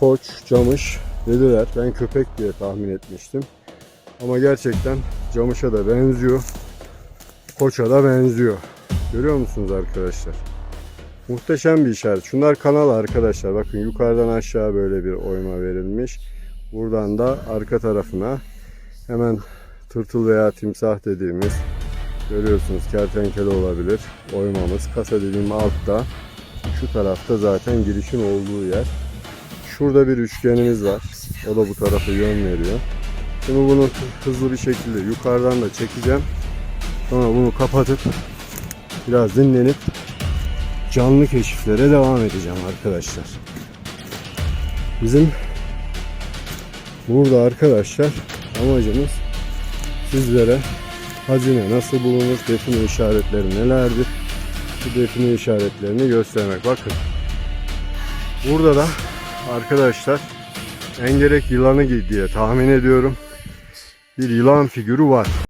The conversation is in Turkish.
koç, camış dediler. Ben köpek diye tahmin etmiştim. Ama gerçekten camışa da benziyor. Koça da benziyor. Görüyor musunuz arkadaşlar? Muhteşem bir işaret. Şunlar kanal arkadaşlar. Bakın yukarıdan aşağı böyle bir oyma verilmiş. Buradan da arka tarafına hemen tırtıl veya timsah dediğimiz görüyorsunuz kertenkele olabilir. Oymamız. Kasa dediğim altta. Şu tarafta zaten girişin olduğu yer. Şurada bir üçgenimiz var. O da bu tarafa yön veriyor. Şimdi bunu hızlı bir şekilde yukarıdan da çekeceğim. Sonra bunu kapatıp biraz dinlenip canlı keşiflere devam edeceğim arkadaşlar. Bizim burada arkadaşlar amacımız sizlere hazine nasıl bulunur, define işaretleri nelerdir, bu define işaretlerini göstermek. Bakın burada da arkadaşlar engerek yılanı diye tahmin ediyorum bir yılan figürü var.